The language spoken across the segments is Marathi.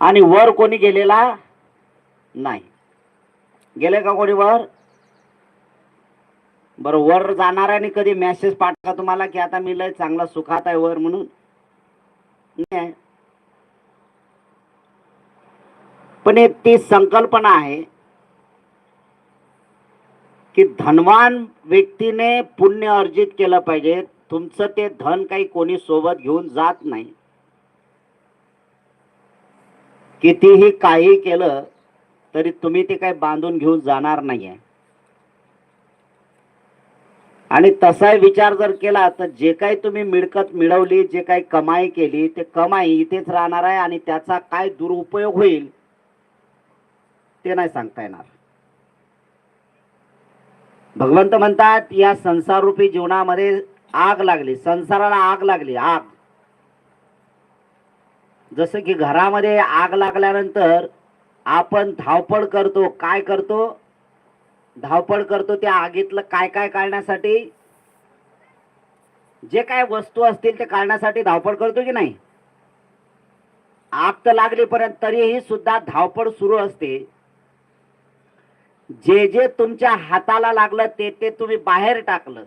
आणि वर कोणी गेलेला नाही. गेले का कोणी वर? बरं वर जाणाऱ्याने कधी मेसेज पाठवा तुम्हाला की आता मी लय चांगला सुखात आहे वर म्हणून? नाही. पण एक ती संकल्पना आहे की धनवान व्यक्तीने पुण्य अर्जित केलं पाहिजे. तुमचं ते धन काही कोणी सोबत घेऊन जात नाही. कितीही काही केलं तरी तुम्ही ते काही बांधून घेऊन जाणार नाहीये. आणि तसाही विचार जर केला तर जे काही तुम्ही मिळकत मिळवली जे काही कमाई केली ते कमाई इथेच राहणार आहे आणि त्याचा काय दुरुपयोग होईल ते नाही सांगता येणार. भगवंत म्हणतात या संसाररूपी जीवनामध्ये आग लागली संसाराला आग लागली आग. जसं की घरामध्ये आग लागल्यानंतर आपण धावपळ करतो काय करतो? धावपळ करतो त्या आगीतलं काय काय काढण्यासाठी? जे काय वस्तू असतील ते काढण्यासाठी धावपळ करतो की नाही? आग तर लागलीपर्यंत तरीही सुद्धा धावपळ सुरू असते. जे जे तुमच्या हाताला लागलं ते ते तुम्ही बाहेर टाकलं.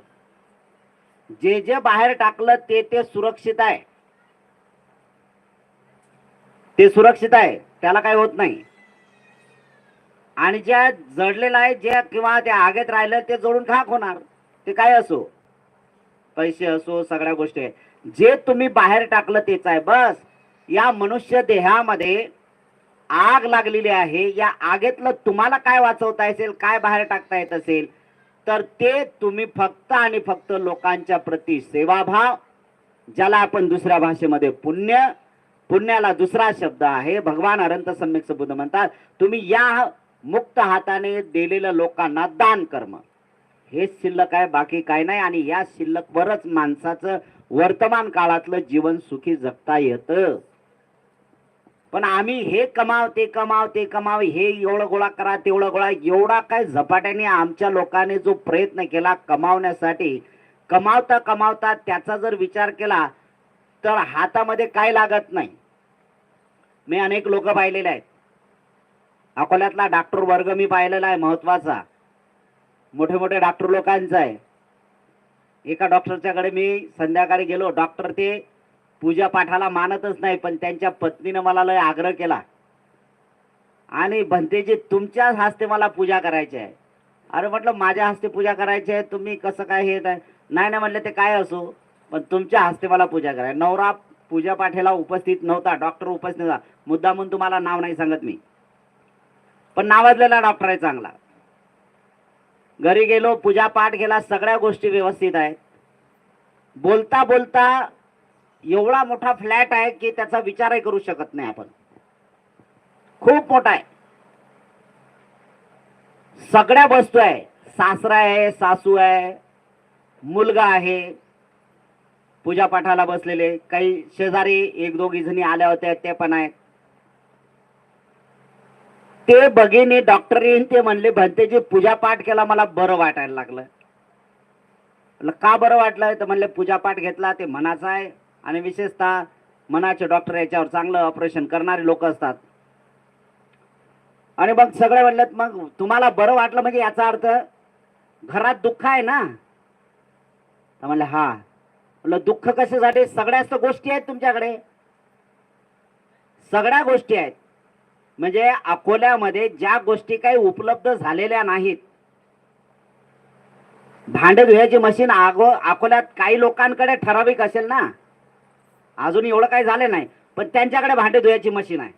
जे जे बाहेर टाकलं ते ते सुरक्षित आहे. ते सुरक्षित आहे त्याला काही होत नाही. आणि ज्या जडलेलं आहे जे किंवा त्या आगेत राहिलं ते जोडून खाक होणार ते काय असो? पैसे असो सगळ्या गोष्टी आहे. जे तुम्ही बाहेर टाकलं तेच आहे. बस या मनुष्य देहामध्ये आग लागलेली आहे. या आगेतलं तुम्हाला काय वाचवता असेल काय बाहेर टाकता येत असेल तर ते तुम्ही फक्त आणि फक्त लोकांच्या प्रती सेवाभाव ज्याला आपण दुसऱ्या भाषेमध्ये पुण्य पुण्याला दुसरा शब्द आहे. भगवान अनंत सम्यक बुद्ध म्हणतात तुम्ही या मुक्त हाताने दिलेलं लोकांना दान कर्म. हे शिल्लक आहे बाकी काय नाही. आणि या शिल्लकवरच माणसाचं वर्तमान काळातलं जीवन सुखी जगता येतं. पण आम्ही हे कमाव ते कमाव ते कमाव हे एवढं गोळा करा तेवढं गोळा एवढा काय झपाट्याने आमच्या लोकांनी जो प्रयत्न केला कमावण्यासाठी कमावता कमावता त्याचा जर विचार केला तर हातामध्ये काय लागत नाही. मी अनेक लोक पाहिलेले आहेत. अकोल्यातला डॉक्टर वर्ग मी पाहिलेला आहे महत्त्वाचा. मोठे मोठे डॉक्टर लोकांचा आहे. एका डॉक्टरच्याकडे मी संध्याकाळी गेलो. डॉक्टर ते पूजा पाठाला मानतच नाही पण त्यांच्या पत्नीनं मला लय आग्रह केला. आणि भंतेजी तुमच्याच हस्ते मला पूजा करायची आहे. अरे म्हटलं माझ्या हस्ते पूजा करायची आहे तुम्ही कसं काय हे नाही ना म्हटलं ते काय असो पण तुमच्या हस्ते मला पूजा कराय नवरा पूजा पाठेला उपस्थित नव्हता डॉक्टर उपस्थित नव्हता. मुद्दा म्हणून तुम्हाला नाव नाही सांगत मी. पण नावाजलेला डॉक्टर आहे चांगला. घरी गेलो पूजा पाठ केला सगळ्या गोष्टी व्यवस्थित आहेत. बोलता बोलता एवढा मोठा फ्लॅट आहे की त्याचा विचारही करू शकत नाही आपण. खूप मोठा आहे. सगळ्या वस्तू आहे. सासरा आहे सासू आहे मुलगा आहे. पूजापाठाला बसलेले. काही शेजारी एक दोघी जणी आल्या होत्या ते पण आहेत. ते बघिनी डॉक्टर येईन ते म्हणले भंतेजी पूजा पाठ केला मला बरं वाटायला लागलं. का बरं वाटलं? तर म्हणले पूजा पाठ घेतला ते मनाचा आहे. आणि विशेषतः मनाचे डॉक्टर याच्यावर चांगलं ऑपरेशन करणारे लोक असतात. आणि मग सगळे म्हणलेत मग तुम्हाला बरं वाटलं म्हणजे याचा अर्थ घरात दुःख आहे ना? तर म्हणले हा. दुःख कशासाठी सगळ्याच गोष्टी आहेत तुमच्याकडे. सगळ्या गोष्टी आहेत. म्हणजे अकोल्यामध्ये ज्या गोष्टी काही उपलब्ध झालेल्या नाहीत भांडे धुयाची मशीन आगो अकोल्यात काही लोकांकडे ठराविक असेल ना? अजून एवढं काही झालं नाही. पण त्यांच्याकडे भांडे धुयाची मशीन आहे.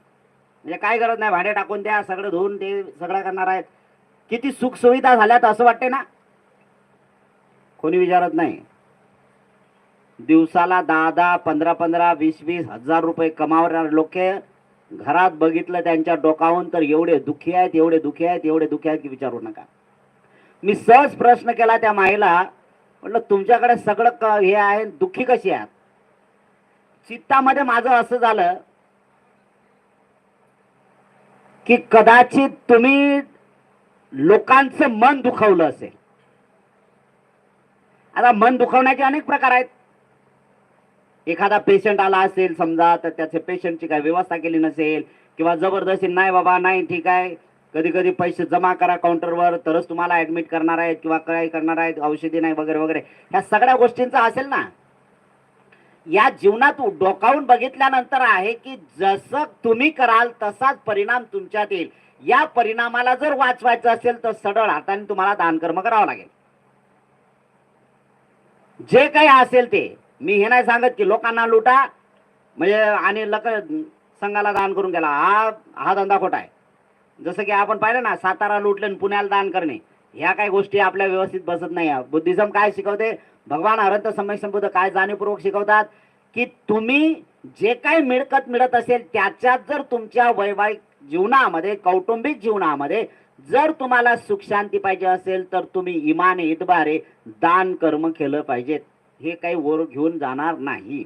म्हणजे काय गरज नाही भांडे टाकून द्या सगळं धुवून ते सगळं करणार आहेत. किती सुखसुविधा झाल्यात असं वाटते ना? कोणी विचारत नाही. दिवसाला दहा दहा पंधरा पंधरा वीस वीस हजार रुपये कमावणारे लोक घरात बघितलं त्यांच्या डोकावून तर एवढे दुःखी आहेत एवढे दुःखी आहेत एवढे दुःखी आहेत की विचारू नका. मी सहज प्रश्न केला त्या माईला म्हटलं तुमच्याकडे सगळं क हे आहे दुःखी कशी आहात? चित्तामध्ये माझं असं झालं की कदाचित तुम्ही लोकांचं मन दुखावलं असेल. आता मन दुखावण्याचे अनेक प्रकार आहेत. एखादा पेशंट आला असेल समजा तर त्याचे पेशंटची काही व्यवस्था केली नसेल किंवा जबरदस्ती नाही बाबा नाही ठीक आहे. कधी कधी पैसे जमा करा काउंटरवर तरच तुम्हाला ऍडमिट करणार आहेत किंवा काय करणार आहेत औषधी नाही वगैरे वगैरे. ह्या सगळ्या गोष्टींचा असेल ना. या जीवनात डोकावून बघितल्यानंतर आहे की जसं तुम्ही कराल तसाच परिणाम तुमच्यात येईल. या परिणामाला जर वाचवायचं असेल तर सडळ हाताने तुम्हाला दानकर्म करावं लागेल. जे काही असेल ते. मी हे नाही सांगत की लोकांना लुटा म्हणजे आणि लक संघाला दान करून गेला. हा हा धंदा खोटा आहे. जसं की आपण पाहिलं ना सातारा लुटले आणि पुण्याला दान करणे. ह्या काही गोष्टी आपल्या व्यवस्थित बसत नाही. बुद्धिझम काय शिकवते? भगवान अरंत समय संबुद्ध काय जाणीवपूर्वक शिकवतात? की तुम्ही जे काही मिळकत मिळत असेल त्याच्यात जर तुमच्या वैवाहिक जीवनामध्ये कौटुंबिक जीवनामध्ये जर तुम्हाला सुख शांती पाहिजे असेल तर तुम्ही इमाने इतबारे दान कर्म केलं पाहिजेत. हे काही वर घेऊन जाणार नाही.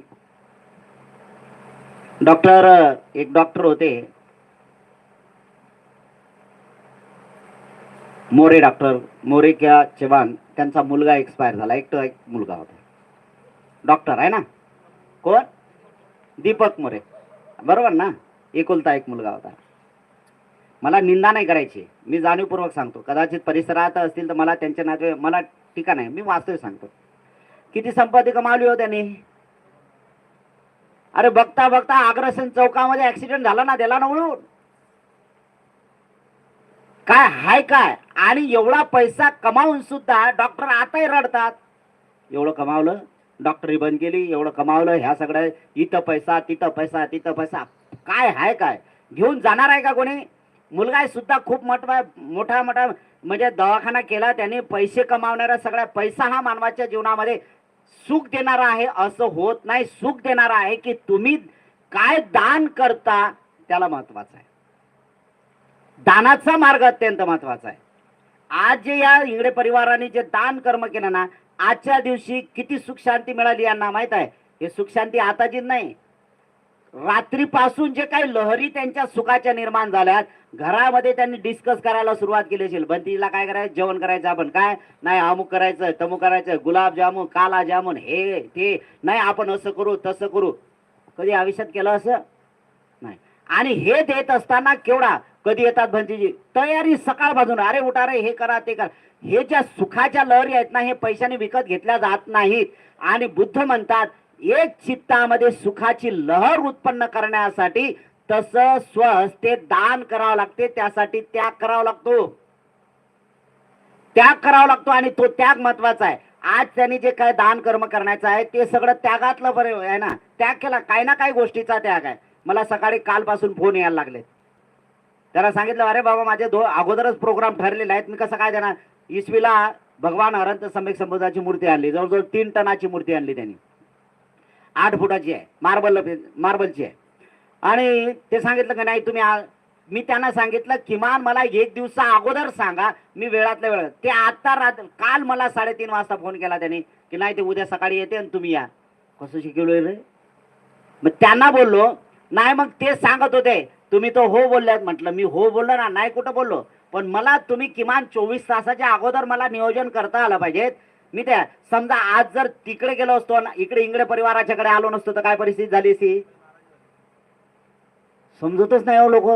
डॉक्टर एक डॉक्टर होते. मोरे डॉक्टर मोरे क्या चव्हाण त्यांचा मुलगा एक्सपायर झाला. एकटा एक मुलगा होता. डॉक्टर आहे ना? कोण? दीपक मोरे. बरोबर ना? एकुलता एक मुलगा होता. मला निंदा नाही करायची. मी जाणीवपूर्वक सांगतो. कदाचित परिसरात असतील तर मला त्यांच्या नाते मला ठिकाण आहे मी वास्तव सांगतो. किती संपत्ती कमावली हो त्यांनी? अरे बघता बघता अग्रसेन चौकामध्ये ऍक्सिडेंट झाला ना त्याला ना उडून काय हाय काय? आणि एवढा पैसा कमावून सुद्धा डॉक्टर आताही रडतात. एवढं कमावलं डॉक्टरी बंद केली एवढं कमावलं ह्या सगळ्या इथं पैसा तिथं पैसा तिथं पैसा. काय हाय काय? घेऊन जाणार आहे का कोणी? मुलगा सुद्धा खूप मोठा मोठा मोठा म्हणजे दवाखाना केला त्याने पैसे कमावणारा सगळ्या पैसा हा मानवाच्या जीवनामध्ये सुख देणारा आहे असं होत नाही. सुख देणारा आहे की तुम्ही काय दान करता त्याला महत्वाचं आहे. दानाचा मार्ग अत्यंत महत्त्वाचा आहे. आज जे या इंगडे परिवाराने जे दान कर्म केलं ना आजच्या दिवशी किती सुख शांती मिळाली यांना माहीत आहे. हे सुख शांती आताची नाही. रात्रीपासून जे काही लहरी त्यांच्या सुखाच्या निर्माण झाल्यात घरामध्ये त्यांनी डिस्कस करायला सुरुवात केली असेल. बंतीला काय करायचं? जेवण करायचं आपण. काय? नाही अमुक करायचं तमुक करायचं गुलाबजामुन काला जामुन हे ते. नाही आपण असं करू तसं करू. कधी आयुष्यात केलं असं? नाही. आणि हे देत असताना केवढा? कधी येतात भंतीजी? तयारी सकाळ बाजून अरे उठा रे हे करा ते करा. हे ज्या सुखाच्या लहरी आहेत ना हे पैशाने विकत घेतल्या जात नाहीत. आणि बुद्ध म्हणतात एक चित्तामध्ये सुखाची लहर उत्पन्न करण्यासाठी तस स्वहस्ते दान करावं लागते त्यासाठी त्याग करावा लागतो. त्याग करावा लागतो आणि तो त्याग महत्त्वाचा आहे. आज त्यांनी जे काय दान कर्म करण्याचं आहे ते सगळं त्यागातलं बरं आहे ना. त्याग केला काही ना काही गोष्टीचा त्याग आहे. मला सकाळी कालपासून फोन यायला लागले. त्याला सांगितलं अरे बाबा माझे दो अगोदरच प्रोग्राम ठरलेले आहेत. मी कसं काय देणार? इसवीला भगवान अनंत सम्यक संबोधाची मूर्ती आणली. जवळजवळ तीन टनाची मूर्ती आणली त्यांनी. आठ फुटाची आहे. मार्बल मार्बलची आहे. आणि ते सांगितलं की नाही तुम्ही मी त्यांना सांगितलं किमान मला एक दिवसा अगोदर सांगा मी वेळातल्या वेळात. ते आत्ता रात काल मला साडेतीन वाजता फोन केला त्यांनी की नाही ते उद्या सकाळी येते आणि तुम्ही या. कसं शिकवलोय रे? मग त्यांना बोललो नाही मग ते सांगत होते तुम्ही तो हो बोलल्यात म्हटलं. मी हो बोललो ना नाही कुठं बोललो. पण मला तुम्ही किमान चोवीस तासाच्या अगोदर मला नियोजन करता आलं पाहिजेत. मी त्या समजा आज जर तिकडे गेलो असतो ना इकडे इंगडे परिवाराच्याकडे आलो नसतो तर काय परिस्थिती झाली असती? समजतच नाही हो लोक.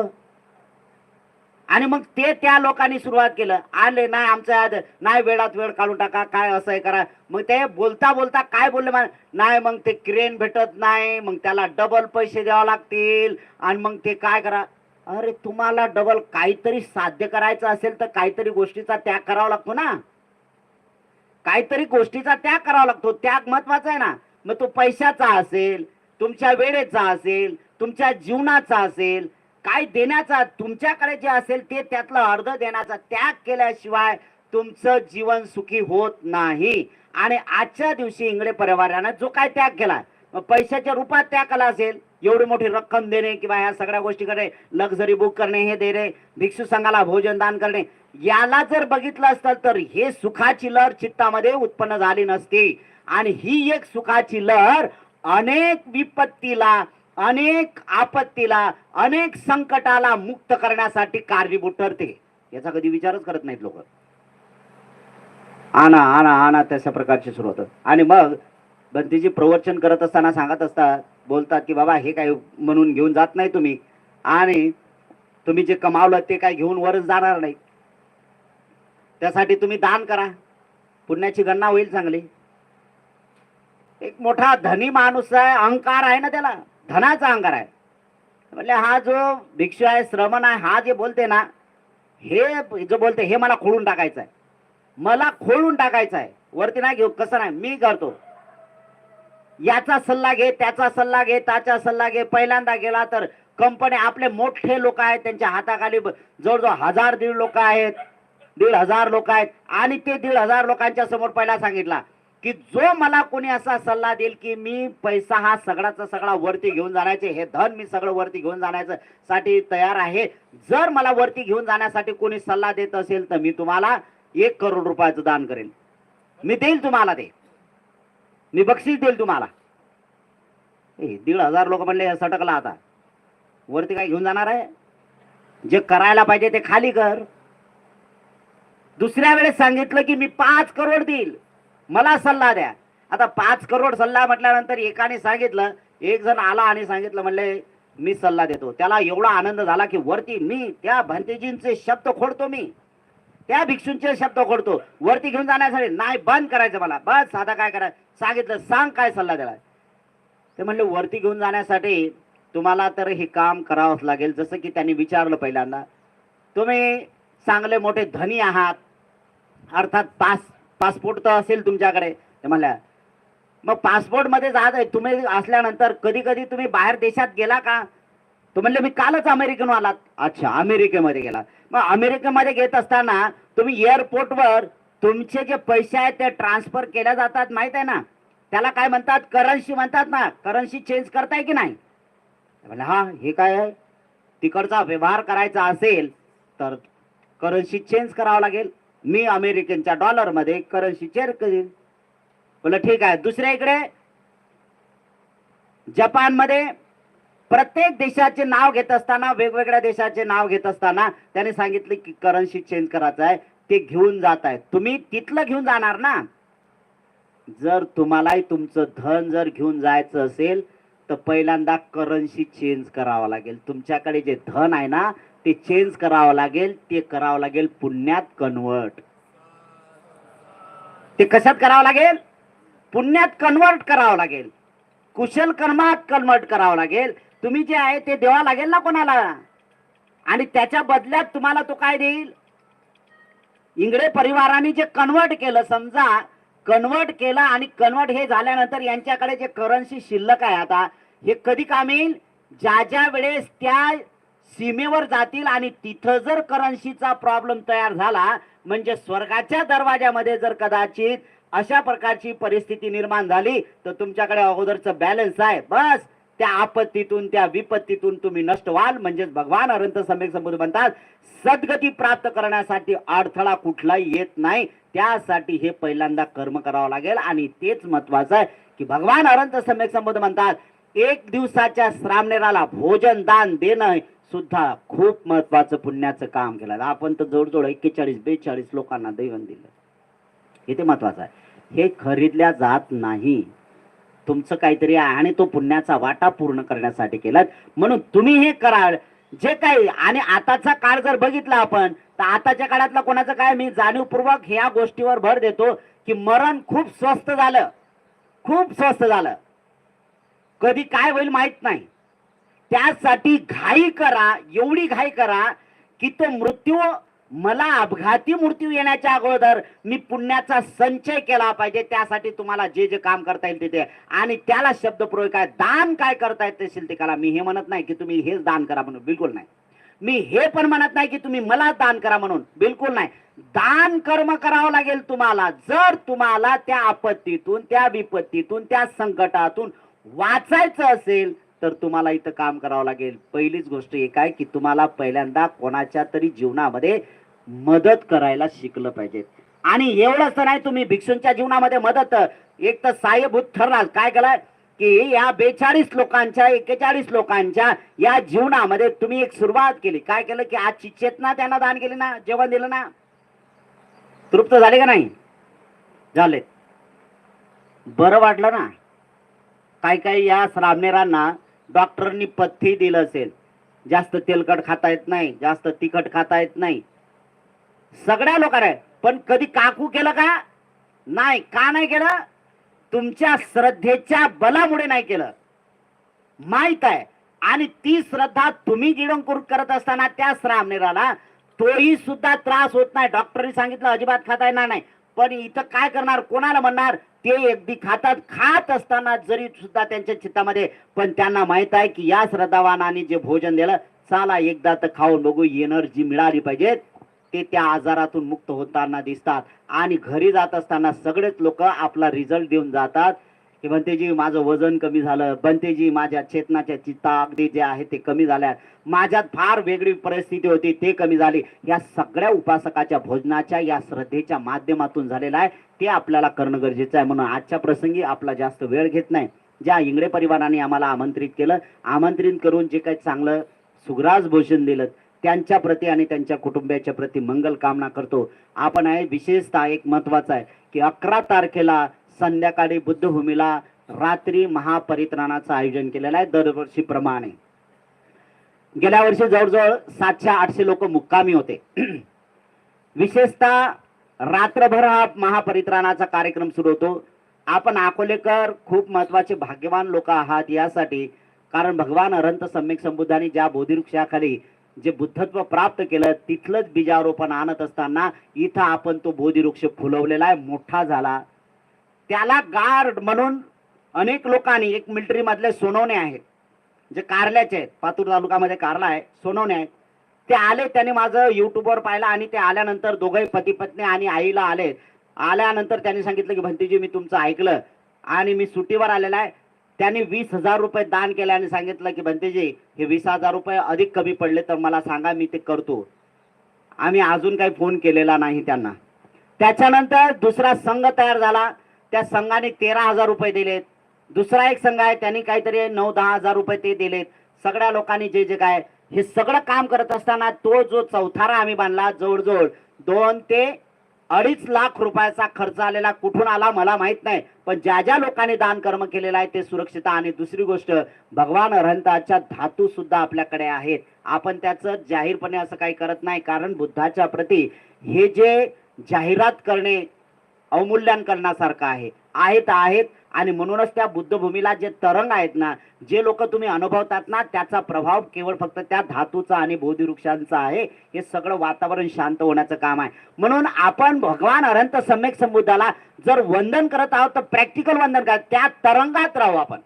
आणि मग ते त्या लोकांनी सुरुवात केलं. आले नाही आमच्या आज नाही वेळात वेळ काढून टाका काय असं हे करा. मग ते बोलता बोलता काय बोलले नाही मग ते क्रेन भेटत नाही मग त्याला डबल पैसे द्यावे लागतील आणि मग ते काय करा? अरे तुम्हाला डबल काहीतरी साध्य करायचं असेल तर काहीतरी गोष्टीचा त्याग करावा लागतो ना. काहीतरी गोष्टीचा त्याग करावा लागतो. त्याग महत्त्वाचा आहे ना. मग तो पैशाचा असेल तुमच्या वेळेचा असेल तुमच्या जीवनाचा असेल काय देण्याचा तुमच्याकडे जे असेल ते त्यातलं अर्ध देण्याचा त्याग केल्याशिवाय तुमचं जीवन सुखी होत नाही. आणि आजच्या दिवशी इंगडे परिवारानं जो काय त्याग केला मग पैशाच्या रूपात त्याग केला असेल एवढी मोठी रक्कम देणे किंवा ह्या सगळ्या गोष्टी करणे लक्झरी बुक करणे हे देणे भिक्षू संघाला भोजन दान करणे याला जर बघितलं असतं तर हे सुखाची लहर चित्तामध्ये उत्पन्न झाली नसती. आणि ही एक सुखाची लहर अनेक विपत्तीला अनेक आपत्तीला अनेक संकटाला मुक्त करण्यासाठी कारणीभूत ठरते. याचा कधी विचारच करत नाहीत लोक. आणा आणा आणा तशा प्रकारचे सुरू होतं आणि मग बंतीजी प्रवचन करत असताना सांगत असतात बोलतात की बाबा हे काय म्हणून घेऊन जात नाही तुम्ही? आणि तुम्ही जे कमावलं ते काय घेऊन वरच जाणार नाही. त्यासाठी तुम्ही दान करा. पुण्याची गणना होईल चांगली. एक मोठा धनी माणूस आहे अहंकार आहे ना त्याला. धनाचा अहंकार आहे. म्हणजे हा जो भिक्षू आहे श्रमण आहे हा जे बोलते ना हे जो बोलते हे मला खोडून टाकायचं आहे. मला खोडून टाकायचं आहे. वरती नाही घेऊ कसं नाही मी करतो. याचा सल्ला घे त्याचा सल्ला घे त्याचा सल्ला घे. पहिल्यांदा गेला तर कंपनी आपले मोठे लोक आहेत त्यांच्या हाताखाली ब- जवळजवळ हजार दीड लोक आहेत दीड हजार लोक आहेत. आणि ते दीड हजार लोकांच्या समोर पहिला सांगितला की जो मला कोणी असा सल्ला देईल की मी पैसा हा सगळाचा सगळा वरती घेऊन जाण्याचे हे धन मी सगळं वरती घेऊन जाण्याचं साठी तयार आहे. जर मला वरती घेऊन जाण्यासाठी कोणी सल्ला देत असेल तर मी तुम्हाला एक करोड रुपयाचं दान करेन मी देईल तुम्हाला ते. मी बक्षीस देईल तुम्हाला. ए, दीड हजार लोक म्हणले सटकला आता. वरती काय घेऊन जाणार आहे? जे करायला पाहिजे ते खाली कर. दुसऱ्या वेळेस सांगितलं की मी पाच करोड देईल. मला सल्ला द्या. आता पाच करोड सल्ला म्हटल्यानंतर एकाने सांगितलं एक जण आला आणि सांगितलं म्हणले मी सल्ला देतो. त्याला एवढा आनंद झाला की वरती मी त्या भंतेजींचे शब्द खोडतो मी. त्या भिक्षूंचे शब्द खोडतो वरती घेऊन जाण्यासाठी नाही बंद करायचं मला. बस आता काय करायचं सांगितलं सांग काय सल्ला दिला ते म्हणले वरती घेऊन जाण्यासाठी तुम्हाला तर हे काम करावंच लागेल जसं की त्यांनी विचारलं पहिल्यांदा. तुम्ही चांगले मोठे धनी आहात. अर्थात पास पासपोर्ट तर असेल तुमच्याकडे. ते म्हणल्या मग पासपोर्टमध्ये जात आहे. तुम्ही असल्यानंतर कधी कधी तुम्ही बाहेर देशात गेला का? तो म्हणले मी कालच अमेरिकन आलात अच्छा अमेरिकेमध्ये गेला. मग अमेरिकेमध्ये घेत असताना तुम्ही एअरपोर्टवर तुमचे जे पैसे आहेत ते ट्रान्सफर केल्या जातात माहीत आहे ना? त्याला काय म्हणतात? करन्सी म्हणतात ना? करन्सी चेंज करताय की नाही? म्हणजे हा हे काय आहे? तिकडचा व्यवहार करायचा असेल तर करन्सी चेंज करावं लागेल. मी अमेरिकनच्या डॉलरमध्ये करन्सी चेंज करीन. बोला ठीक आहे. दुसऱ्या इकडे जपानमध्ये प्रत्येक देशाचे नाव घेत असताना वेगवेगळ्या देशाचे नाव घेत असताना त्याने सांगितले की करन्सी चेंज करायचं आहे ते घेऊन जात आहे तुम्ही तिथलं घेऊन जाणार ना? जर तुम्हालाही तुमचं धन जर घेऊन जायचं असेल तर पहिल्यांदा करन्सी चेंज करावं लागेल. तुमच्याकडे जे धन आहे ना ते चेंज करावं लागेल. ते करावं लागेल पुण्यात कन्वर्ट ते कशात करावं लागेल? पुण्यात कन्वर्ट करावं लागेल. कुशल कर्मात कन्वर्ट करावं लागेल. तुम्ही जे आहे ते देवा लागेल ना कोणाला? आणि त्याच्या बदल्यात तुम्हाला तो काय देईल? इंगळे परिवाराने जे कन्वर्ट केलं समजा कन्वर्ट केलं आणि कन्वर्ट हे झाल्यानंतर यांच्याकडे जे करन्सी शिल्लक आहे आता हे कधी काम येईल ज्या ज्या वेळेस त्या सीमेवर जातील आणि तिथं जर करन्सीचा प्रॉब्लेम तयार झाला म्हणजे स्वर्गाच्या दरवाजामध्ये जर कदाचित अशा प्रकारची परिस्थिती निर्माण झाली तर तुमच्याकडे अगोदरचं बॅलन्स आहे. बस! त्या आपत्तीतून त्या विपत्तीतून तुम्ही नष्ट व्हाल. म्हणजेच भगवान अरंत सम्यक संबोध म्हणतात सद्गती प्राप्त करण्यासाठी अडथळा कुठलाही येत नाही. त्यासाठी हे पहिल्यांदा कर्म करावं लागेल. आणि तेच महत्वाचं आहे की भगवान अनंत सम्यक संबोध म्हणतात एक दिवसाच्या श्रामनेराला भोजन दान देणं सुद्धा खूप महत्वाचं पुण्याचं काम केलं. आपण तर जवळजवळ एक्केचाळीस बेचाळीस लोकांना दैवन दिलं हे ते महत्वाचं आहे. हे खरीदल्या जात नाही. तुमचं काहीतरी आहे आणि तो पुण्याचा वाटा पूर्ण करण्यासाठी केलात. म्हणून तुम्ही हे कराल. जे काही आणि आताचा काळ जर बघितला आपण तर आताच्या काळातला कोणाचं काय? मी जाणीवपूर्वक ह्या गोष्टीवर भर देतो की मरण खूप स्वस्त झालं. खूप स्वस्त झालं. कधी काय होईल माहीत नाही. त्यासाठी घाई करा एवढी घाई करा की तो मृत्यू मला अपघाती मृत्यू येण्याच्या अगोदर मी पुण्याचा संचय केला पाहिजे. त्यासाठी तुम्हाला जे जे काम करता येईल ते आणि त्याला शब्द प्रयोग काय? दान काय करता येत असेल ते करा. मी हे म्हणत नाही की तुम्ही हेच दान करा म्हणून. बिलकुल नाही. मी हे पण म्हणत नाही की तुम्ही मला दान करा म्हणून. बिलकुल नाही. दान कर्म करावं लागेल तुम्हाला. जर तुम्हाला त्या आपत्तीतून त्या विपत्तीतून त्या संकटातून वाचायचं असेल तर तुम्हाला इथं काम करावं लागेल. पहिलीच गोष्ट एक आहे की तुम्हाला पहिल्यांदा कोणाच्या तरी जीवनामध्ये मदत करायला शिकलं पाहिजे. आणि एवढंच तर नाही तुम्ही भिक्षूंच्या जीवनामध्ये मदत एक तर साहेबूत ठरला काय केलं? की या बेचाळीस लोकांच्या एक्केचाळीस लोकांच्या या जीवनामध्ये तुम्ही एक सुरुवात केली. काय केलं? की आजची चेतना त्यांना दान केली ना जेवण दिलं ना. तृप्त झाले का नाही? झाले. बरं वाटलं ना? काय काय या श्रामनेरांना डॉक्टरांनी पथ्य दिलं असेल. जास्त तेलकट खाता येत नाही जास्त तिखट खाता येत नाही. सगळ्या लोकांना आहे. पण कधी काकू केलं का? नाही. का नाही केलं? तुमच्या श्रद्धेच्या बलामुळे नाही केलं. माहीत आहे. आणि ती श्रद्धा तुम्ही गिळंकृत करत असताना त्या श्रामनेराला तोही सुद्धा त्रास होत नाही. डॉक्टरनी सांगितलं अजिबात खाता येणार नाही. पण इथं काय करणार? कोणाला म्हणणार? ते अगदी खातात. खात असताना जरी सुद्धा त्यांच्या चित्तामध्ये पण त्यांना माहीत आहे की या श्रद्धावानाने जे भोजन दिलं चला एकदा तर खाऊन बघू एनर्जी मिळाली पाहिजेत. ते त्या आजारातून मुक्त होताना दिसतात. आणि घरी जात असताना सगळेच लोक आपला रिझल्ट देऊन जातात. की बनतेजी माझं वजन कमी झालं. बनतेजी माझ्या चेतनाच्या चित्ता अगदी जे आहे ते कमी झाल्या. माझ्यात फार वेगळी परिस्थिती होती ते कमी झाली. या सगळ्या उपासकाच्या भोजनाच्या या श्रद्धेच्या माध्यमातून झालेलं आहे. ते आपल्याला करणं गरजेचं आहे म्हणून आजच्या प्रसंगी आपला जास्त वेळ घेत नाही. ज्या इंगडे परिवाराने आम्हाला आमंत्रित केलं आमंत्रित करून जे काही चांगलं सुग्रास भोजन दिलं त्यांच्या प्रती आणि त्यांच्या कुटुंबियाच्या प्रती मंगल कामना करतो. आपण आहे विशेषतः एक महत्वाचं आहे की अकरा तारखेला संध्याकाळी बुद्धभूमीला रात्री महापरित्राणाचं आयोजन केलेलं आहे दरवर्षीप्रमाणे. गेल्या वर्षी जवळजवळ सातशे आठशे लोक मुक्कामी होते. विशेषतः रात्रभर हा महापरित्राणाचा कार्यक्रम सुरू होतो. आपण अकोलेकर खूप महत्त्वाचे भाग्यवान लोक आहात यासाठी कारण भगवान अनंत सम्यक संबुद्धांनी ज्या बोधिवृक्षाखाली जे बुद्धत्व प्राप्त केलं तिथलंच बीजारोपण आणत असताना इथं आपण तो बोधिवृक्ष फुलवलेला आहे मोठा झाला. त्याला गार्ड म्हणून अनेक लोकांनी एक मिलिटरी मधले सोनवणे आहेत जे कारल्याचे आहेत पातूर तालुक्यामध्ये कारला आहे सोनवणे आहेत. ते आले त्यांनी माझं युट्यूबवर पाहिलं आणि ते आल्यानंतर दोघंही पती पत्नी आणि आईला आले. आल्यानंतर त्यांनी सांगितलं की भंतीजी मी तुमचं ऐकलं आणि मी सुट्टीवर आलेला आहे. त्यांनी वीस हजार रुपये दान केले आणि सांगितलं की भंतेजी हे वीस हजार रुपये अधिक कमी पडले तर मला सांगा मी ते करतो. आम्ही अजून काही फोन केलेला नाही त्यांना. त्याच्यानंतर दुसरा संघ तयार झाला. त्या संघाने तेरा हजार रुपये दिलेत. दुसरा एक संघ आहे त्यांनी काहीतरी नऊ दहा हजार रुपये ते दिलेत. सगळ्या लोकांनी जे जे काय हे सगळं काम करत असताना तो जो चौथारा आम्ही बांधला जवळजवळ दोन ते अडीच लाख रुपयाचा खर्च आलेला कुठून आला मला माहीत नाही. पण ज्या ज्या लोकांनी दान कर्म केलेलं आहे ते सुरक्षित आणि दुसरी गोष्ट भगवान अरहंताच्या धातू सुद्धा आपल्याकडे आहेत. आपण त्याचं जाहीरपणे असं काही करत नाही. कारण बुद्धाच्या प्रती हे जे जाहिरात करणे अवमूल्यन करण्यासारखं आहे. आहेत आहेत. आणि म्हणूनच त्या बुद्धभूमीला जे तरंग आहेत ना जे लोक तुम्ही अनुभवतात ना त्याचा प्रभाव केवळ फक्त त्या धातूचा आणि बोधिवृक्षांचा आहे. हे सगळं वातावरण शांत होण्याचं काम आहे. म्हणून आपण भगवान अनंत सम्यक संबुद्धाला जर वंदन करत आहोत तर प्रॅक्टिकल वंदन करा. त्या तरंगात राहू आपण.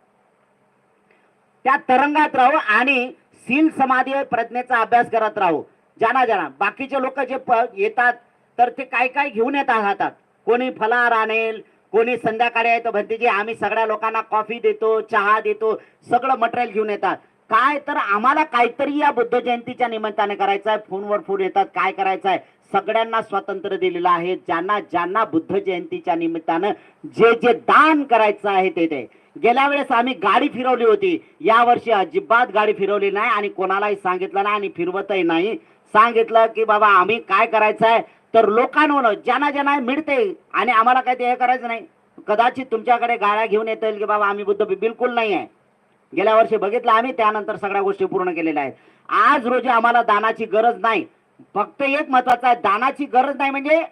त्या तरंगात राहू आणि सील समाधी प्रज्ञेचा अभ्यास करत राहू. जाना जाना. बाकीचे लोक जे प- येतात तर ते काय काय घेऊन येतात हातात कोणी फलार आणेल कोणी संध्याकाळी येतो भंतीजी आम्ही सगळ्या लोकांना कॉफी देतो चहा देतो सगळं मटेरियल घेऊन येतात. काय तर आम्हाला काहीतरी या बुद्ध जयंतीच्या निमित्ताने करायचं आहे. फोनवर फोन येतात काय करायचं आहे? सगळ्यांना स्वातंत्र्य दिलेलं आहे. ज्यांना ज्यांना बुद्ध जयंतीच्या निमित्तानं जे जे दान करायचं आहे ते ते. गेल्या वेळेस आम्ही गाडी फिरवली होती. या वर्षी अजिबात गाडी फिरवली नाही आणि कोणालाही सांगितलं नाही आणि फिरवतही नाही. सांगितलं की बाबा आम्ही काय करायचं आहे? तर लोकांवर ज्यांना ज्यांना मिळते आणि आम्हाला काय ते हे करायचं नाही. कदाचित तुमच्याकडे गाड्या घेऊन येतील की बाबा आम्ही बुद्ध बिलकुल नाही आहे गेल्या वर्षी बघितलं आम्ही त्यानंतर सगळ्या गोष्टी पूर्ण केलेल्या आहेत. आज रोजी आम्हाला दानाची गरज नाही. फक्त एक महत्वाचं आहे दानाची गरज नाही म्हणजे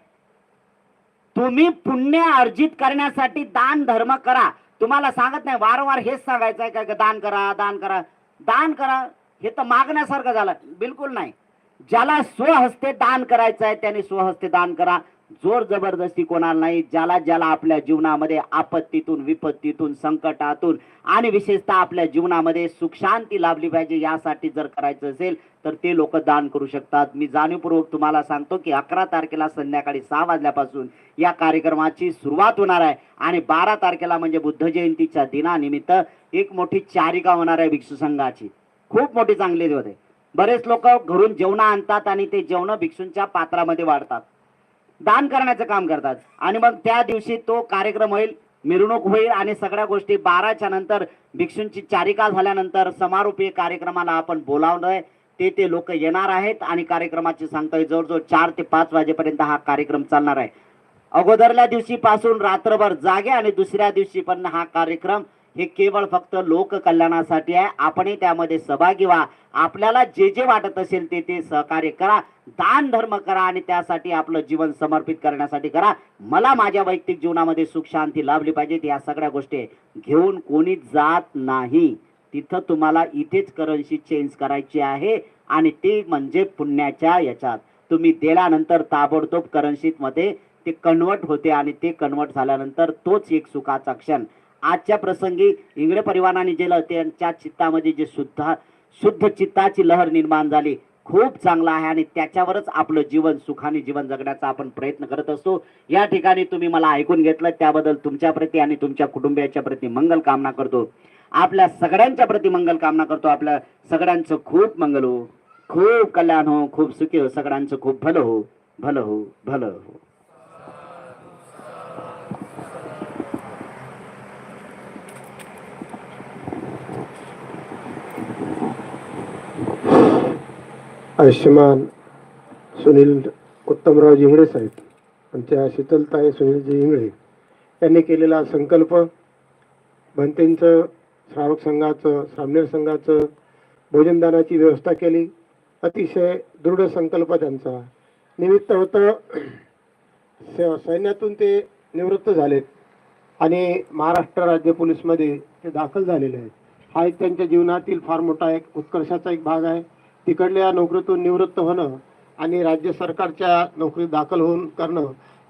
तुम्ही पुण्य अर्जित करण्यासाठी दान धर्म करा. तुम्हाला सांगत नाही वारंवार हेच सांगायचं आहे का दान करा दान करा. दान करा हे तर मागण्यासारखं झालं. बिलकुल नाही. ज्याला स्वहस्ते दान करायचं आहे त्याने स्वहस्ते दान करा. जोर जबरदस्ती कोणाला नाही ज्याला ज्याला आपल्या जीवनामध्ये आपत्तीतून विपत्तीतून संकटातून आणि विशेषतः आपल्या जीवनामध्ये सुख शांती लाभली पाहिजे यासाठी जर करायचं असेल तर ते लोक दान करू शकतात. मी जाणीवपूर्वक तुम्हाला सांगतो की अकरा तारखेला संध्याकाळी सहा वाजल्यापासून या कार्यक्रमाची सुरुवात होणार आहे. आणि बारा तारखेला म्हणजे बुद्ध जयंतीच्या दिनानिमित्त एक मोठी चारिका होणार आहे भिक्षू संघाची. खूप मोठी चांगली होते. बरेच लोक घरून जेवण आणतात आणि ते जेवण भिक्षूंच्या पात्रामध्ये वाढतात. दान करण्याचं काम करतात. आणि मग त्या दिवशी तो कार्यक्रम होईल मिरवणूक होईल आणि सगळ्या गोष्टी बाराच्या नंतर भिक्षूंची चारिका झाल्यानंतर समारोपीय कार्यक्रमाला आपण बोलावलंय ते ते लोक येणार आहेत आणि कार्यक्रमाची सांगताय. जवळजवळ चार ते पाच वाजेपर्यंत हा कार्यक्रम चालणार आहे. अगोदरल्या दिवशी पासून रात्रभर जागे आणि दुसऱ्या दिवशी पण हा कार्यक्रम हे केवळ फक्त लोक कल्याणासाठी आहे. आपणही त्यामध्ये सहभागी व्हा. आपल्याला जे जे वाटत असेल ते ते सहकार्य करा. दान धर्म करा आणि त्यासाठी आपलं जीवन समर्पित करण्यासाठी करा. मला माझ्या वैयक्तिक जीवनामध्ये सुख शांती लाभली पाहिजेत या सगळ्या गोष्टी घेऊन कोणी जात नाही. तिथं तुम्हाला इथेच करन्सी चेंज करायची आहे आणि ते म्हणजे पुण्याच्या याच्यात. तुम्ही दिल्यानंतर ताबडतोब करन्सीमध्ये ते कन्वर्ट होते आणि ते कन्वर्ट झाल्यानंतर तोच एक सुखाचा क्षण. आजच्या प्रसंगी इंगळे परिवाराने दिलं त्यांच्या चित्तामध्ये जे सुद्धा शुद्ध चित्ताची लहर निर्माण झाली खूप चांगला आहे आणि त्याच्यावरच आपलं जीवन सुखाने जीवन जगण्याचा आपण प्रयत्न करत असतो. या ठिकाणी तुम्ही मला ऐकून घेतलं त्याबद्दल तुमच्या प्रती आणि तुमच्या कुटुंबियाच्या प्रती मंगल कामना करतो. आपल्या सगळ्यांच्या प्रती मंगल कामना करतो. आपल्या सगळ्यांचं खूप मंगल हो. खूप कल्याण हो खूप सुखी हो. सगळ्यांचं खूप भलं हो. भलं हो भलं हो. आयुष्यमान सुनील उत्तमराव इंगळे साहेब आमच्या शीतलताई सुनीलजी इंगळे यांनी केलेला संकल्प भंतेंचं श्रावक संघाचं सामनेर संघाचं भोजनदानाची व्यवस्था केली. अतिशय दृढ संकल्प त्यांचा. निमित्त होतं सैन्यातून ते निवृत्त झालेत आणि महाराष्ट्र राज्य पोलीसमध्ये ते दाखल झालेले आहेत. हा एक त्यांच्या जीवनातील फार मोठा एक उत्कर्षाचा एक भाग आहे. तिकडल्या नोकरीतून निवृत्त होणं आणि राज्य सरकारच्या नोकरीत दाखल होऊन करणं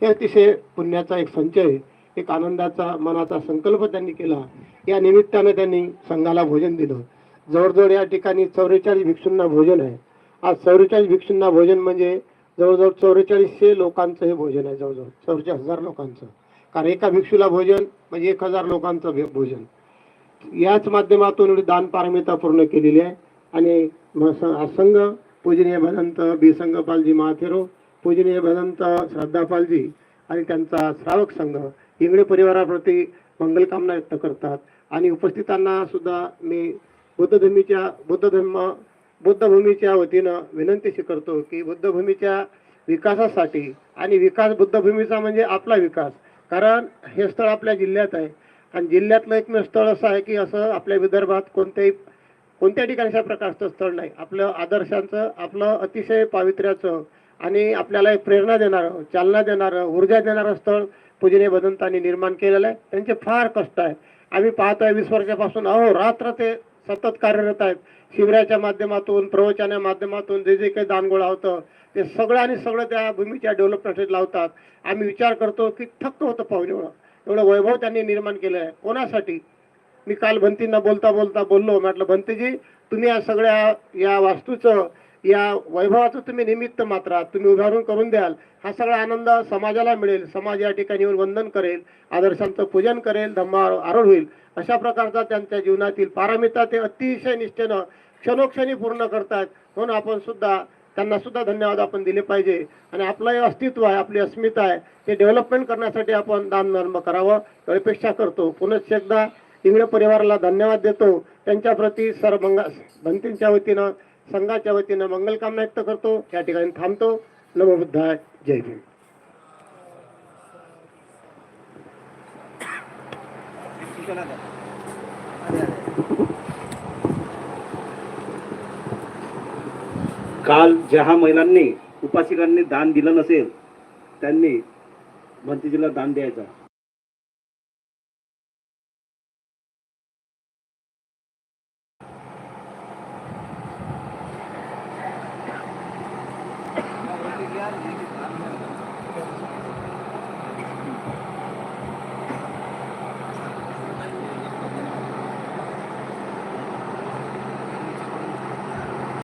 हे अतिशय पुण्याचा एक संचय एक आनंदाचा मनाचा संकल्प त्यांनी केला. या निमित्तानं त्यांनी संघाला भोजन दिलं. जवळजवळ या ठिकाणी चौवेचाळीस भिक्षूंना भोजन आहे. आज चौवेचाळीस भिक्षूंना भोजन म्हणजे जवळजवळ चौवेचाळीसशे लोकांचं हे भोजन आहे जवळजवळ. चौवेचाळीस हजार लोकांचं. कारण एका भिक्षूला भोजन म्हणजे एक हजार लोकांचं भे- भोजन. याच माध्यमातून दानपारमिता दान पारमिता पूर्ण केलेली आहे. आणि म- स- पूजनीय भदंत बिसंग संघपालजी महाथेरो पूजनीय भदंत श्रद्धापालजी आणि त्यांचा श्रावक संघ इंगळे परिवाराप्रती मंगलकामना व्यक्त करतात. आणि उपस्थितांना सुद्धा मी बुद्धधर्मीच्या बुद्धधर्म बुद्धभूमीच्या वतीनं विनंतीशी करतो की बुद्धभूमीच्या विकासासाठी आणि विकास बुद्धभूमीचा म्हणजे आपला विकास. कारण हे स्थळ आपल्या जिल्ह्यात आहे. आणि जिल्ह्यातलं एकमेव स्थळ असं आहे की असं आपल्या विदर्भात कोणत्याही कोणत्या ठिकाणी अशा प्रकारचं स्थळ नाही. आपलं आदर्शांचं आपलं अतिशय पावित्र्याचं आणि आपल्याला एक प्रेरणा देणारं चालना देणारं ऊर्जा देणारं स्थळ पूजने भदंतांनी निर्माण केलेलं आहे. त्यांचे फार कष्ट आहे. आम्ही पाहतोय वीस वर्षापासून अहो रात्र ते सतत कार्यरत आहेत. शिबिराच्या माध्यमातून प्रवचनाच्या माध्यमातून जे जे काही दानगोळा होतं ते सगळं आणि सगळं त्या भूमीच्या डेव्हलपमेंटसाठी लावतात. आम्ही विचार करतो की थक्क होतं पाहुणे एवढं एवढं वैभव त्यांनी निर्माण केलं आहे. कोणासाठी? मी काल भंतींना बोलता बोलता बोललो. म्हटलं भंतीजी तुम्ही या सगळ्या या वास्तूचं या वैभवाचं तुम्ही निमित्त मात्र तुम्ही उदाहरण करून द्याल. हा सगळा आनंद समाजाला मिळेल. समाज या ठिकाणी येऊन वंदन करेल. आदर्शांचं पूजन करेल. धम्मा आरोढ होईल. अशा प्रकारचा त्यांच्या जीवनातील पारमिता ते अतिशय निष्ठेनं क्षणोक्षणी पूर्ण करतात. म्हणून आपण सुद्धा त्यांना सुद्धा धन्यवाद आपण दिले पाहिजे. आणि आपलं हे अस्तित्व आहे आपली अस्मिता आहे. ते डेव्हलपमेंट करण्यासाठी आपण दान धर्म करावं. अपेक्षा करतो. पुनश्च एकदा इंगळे परिवाराला धन्यवाद देतो. त्यांच्या प्रती सर्व भंतींच्या वतीनं संघाच्या वतीनं मंगलकामना व्यक्त करतो. या ठिकाणी थांबतो. नमो जय भीम. काल ज्या महिलांनी उपासिकांनी दान दिलं नसेल त्यांनी भंतीजीला दान द्यायचं.